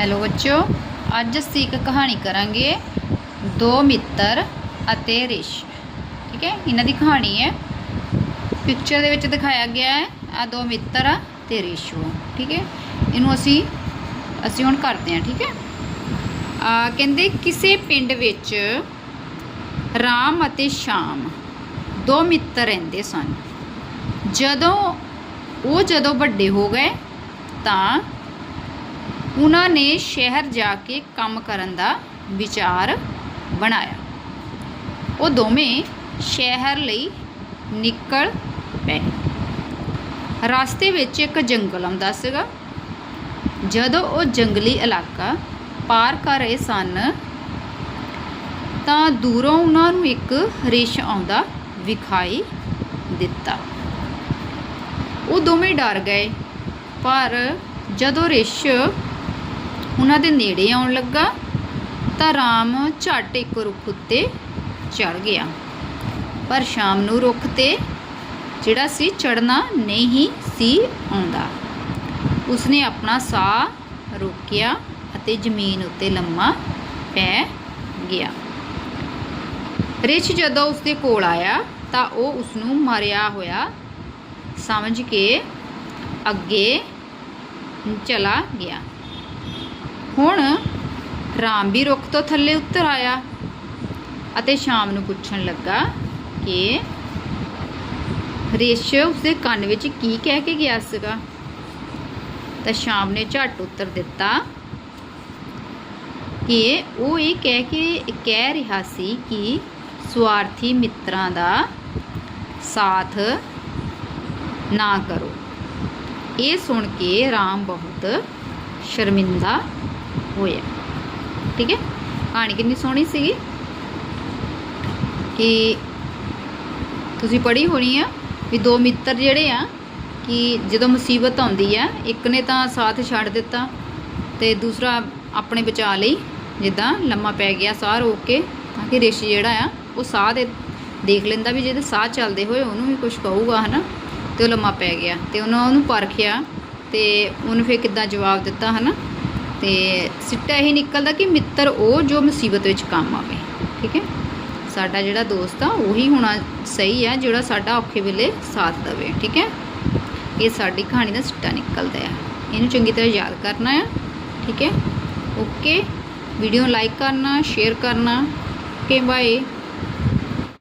Hello ਬੱਚਿਓ, ਅੱਜ ਅਸੀਂ ਇੱਕ ਕਹਾਣੀ ਕਰਾਂਗੇ, ਦੋ ਮਿੱਤਰ ਅਤੇ ਰਿਸ਼। ਠੀਕ ਹੈ, ਇਹਨਾਂ ਦੀ ਕਹਾਣੀ ਹੈ ਪਿਕਚਰ ਦੇ ਵਿੱਚ ਦਿਖਾਇਆ ਗਿਆ ਹੈ ਆ ਦੋ ਮਿੱਤਰ ਆ ਤੇ ਰਿਸ਼ੂ ਠੀਕ ਹੈ, ਇਹਨੂੰ ਅਸੀਂ ਅਸੀਂ ਹੁਣ ਕਰਦੇ ਹਾਂ, ਠੀਕ ਹੈ। ਆ, ਕਹਿੰਦੇ ਕਿਸੇ ਪਿੰਡ ਵਿੱਚ ਰਾਮ ਅਤੇ ਸ਼ਾਮ ਦੋ ਮਿੱਤਰ ਰਹਿੰਦੇ ਸਨ। ਜਦੋਂ, ਉਹ ਜਦੋਂ ਵੱਡੇ ਹੋ ਗਏ ਤਾਂ ਉਹਨਾਂ ਨੇ ਸ਼ਹਿਰ ਜਾ ਕੇ ਕੰਮ ਕਰਨ ਦਾ ਵਿਚਾਰ ਬਣਾਇਆ। ਉਹ ਦੋਵੇਂ ਸ਼ਹਿਰ ਲਈ ਨਿਕਲ ਪਏ। ਰਸਤੇ ਵਿੱਚ ਇੱਕ ਜੰਗਲ ਆਉਂਦਾ ਸੀਗਾ। ਜਦੋਂ ਉਹ ਜੰਗਲੀ ਇਲਾਕਾ ਪਾਰ ਕਰ ਰਹੇ ਸਨ, ਤਾਂ ਦੂਰੋਂ ਉਹਨਾਂ ਨੂੰ ਇੱਕ ਰਿਸ਼ ਆਉਂਦਾ ਵਿਖਾਈ ਦਿੱਤਾ। ਉਹ ਦੋਵੇਂ ਡਰ ਗਏ, ਪਰ ਜਦੋਂ ਰਿਸ਼ ਉਹਨਾਂ ਦੇ ਨੇੜੇ ਆਉਣ ਲੱਗਾ ਤਾਂ ਰਾਮ ਝੱਟ ਇੱਕ ਰੁੱਖ ਉੱਤੇ ਚੜ ਗਿਆ। ਪਰ ਸ਼ਾਮ ਨੂੰ ਰੁੱਖ ਤੇ ਜਿਹੜਾ ਸੀ ਚੜਨਾ ਨਹੀਂ ਸੀ ਆਉਂਦਾ। ਉਸਨੇ ਆਪਣਾ ਸਾਹ ਰੋਕਿਆ ਅਤੇ ਜ਼ਮੀਨ ਉੱਤੇ ਲੰਮਾ ਪੈ ਗਿਆ। ਰਿਛ ਜਦੋਂ ਉਸਦੇ ਕੋਲ ਆਇਆ ਤਾਂ ਉਹ ਉਸ ਨੂੰ ਮਰਿਆ ਹੋਇਆ ਸਮਝ ਕੇ ਅੱਗੇ ਚਲਾ ਗਿਆ। ਹੁਣ ਰਾਮ ਵੀ ਰੁੱਖ ਤੋਂ ਥੱਲੇ ਉੱਤਰ ਆਇਆ ਅਤੇ ਸ਼ਾਮ ਨੂੰ ਪੁੱਛਣ ਲੱਗਾ ਕਿ ਰੇਸ਼ ਉਸਦੇ ਕੰਨ ਵਿੱਚ ਕੀ ਕਹਿ ਕੇ ਗਿਆ ਸੀਗਾ? ਤਾਂ ਸ਼ਾਮ ਨੇ ਝੱਟ ਉੱਤਰ ਦਿੱਤਾ ਕਿ ਉਹ ਇਹ ਕਹਿ ਕੇ ਕਹਿ ਰਿਹਾ ਸੀ ਕਿ ਸਵਾਰਥੀ ਮਿੱਤਰਾਂ ਦਾ ਸਾਥ ਨਾ ਕਰੋ। ਇਹ ਸੁਣ ਕੇ ਰਾਮ ਬਹੁਤ ਸ਼ਰਮਿੰਦਾ ਹੋਇਆ ਠੀਕ ਹੈ? ਕਹਾਣੀ ਕਿੰਨੀ ਸੋਹਣੀ ਸੀਗੀ ਕਿ ਤੁਸੀਂ ਪੜ੍ਹੀ ਹੋਣੀ ਆ ਵੀ ਦੋ ਮਿੱਤਰ ਜਿਹੜੇ ਆ ਕਿ ਜਦੋਂ ਮੁਸੀਬਤ ਆਉਂਦੀ ਆ, ਇੱਕ ਨੇ ਤਾਂ ਸਾਥ ਛੱਡ ਦਿੱਤਾ ਤੇ ਦੂਸਰਾ ਆਪਣੇ ਬਚਾ ਲਈ ਜਿੱਦਾਂ ਲੰਮਾ ਪੈ ਗਿਆ ਸਾਹ ਰੋਕ ਕੇ, ਤਾਂ ਕਿ ਰਿਸ਼ੀ ਜਿਹੜਾ ਆ, ਉਹ ਸਾਹ ਦੇ ਦੇਖ ਲੈਂਦਾ ਵੀ ਜਿਹਦੇ ਸਾਹ ਚੱਲਦੇ ਹੋਏ ਉਹਨੂੰ ਵੀ ਕੁਝ ਕਹੂਗਾ, ਹਨਾ? ਤੇ ਉਹ ਲੰਮਾ ਪੈ ਗਿਆ ਤੇ ਉਹਨਾਂ ਉਹਨੂੰ ਪਰਖਿਆ ਤੇ ਉਹਨੂੰ ਫਿਰ ਕਿੱਦਾਂ ਜਵਾਬ ਦਿੱਤਾ, ਹਨਾ? ਤੇ ਸਿੱਟਾ ਇਹ ਨਿਕਲਦਾ ਕਿ ਮਿੱਤਰ ਉਹ ਜੋ ਮੁਸੀਬਤ ਵਿੱਚ ਕੰਮ ਆਵੇ, ਠੀਕ ਹੈ? ਸਾਡਾ ਜਿਹੜਾ ਦੋਸਤ ਆ, ਉਹੀ ਹੋਣਾ ਸਹੀ ਆ, ਜਿਹੜਾ ਸਾਡਾ ਔਖੇ ਵੇਲੇ ਸਾਥ ਦੇਵੇ, ਠੀਕ ਹੈ? ਇਹ ਸਾਡੀ ਕਹਾਣੀ ਦਾ ਸਿੱਟਾ ਨਿਕਲਦਾ ਆ। ਇਹਨੂੰ ਚੰਗੀ ਤਰ੍ਹਾਂ ਯਾਦ ਕਰਨਾ ਆ, ਠੀਕ ਹੈ? ਓਕੇ। ਵੀਡੀਓ ਲਾਈਕ ਕਰਨਾ, ਸ਼ੇਅਰ ਕਰਨਾ। Okay, bye.